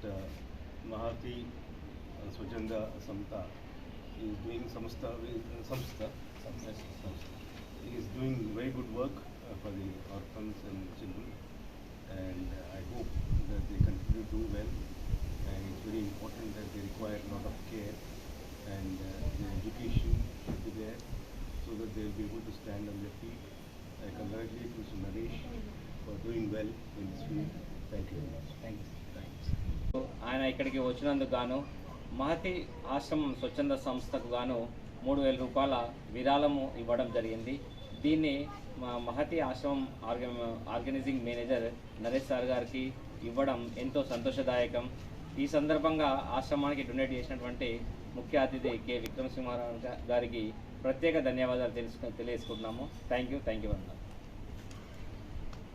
that uh, Mahati uh, Swajanda Samta is doing Samsta, uh, Samsta, Samsta, Samsta. is doing very good work uh, for the orphans and children and uh, I hope that they continue to do well and it's very important that they require a lot of care and uh, the education should be there so that they'll be able to stand on their feet. I congratulate Mr. Naresh for doing well in this field. Thank you very much. ఆయన ఇక్కడికి వచ్చినందుకు గాను మహతి ఆశ్రమం స్వచ్ఛంద సంస్థకు గాను మూడు వేల రూపాయల విరాళము ఇవ్వడం జరిగింది. దీన్ని మా మహతి ఆశ్రమం org organising manager Naresh sir గారికి ఇవ్వడం ఎంతో సంతోషదాయకం. ఈ సందర్భంగా ఆశ్రమానికి డొనేట్ చేసినటువంటి ముఖ్య అతిథి కె. విక్రమసింహారావు గారికి ప్రత్యేక ధన్యవాదాలు తెలుసు తెలియజేసుకుంటున్నాము. థ్యాంక్ యూ థ్యాంక్ యూ అన్నారు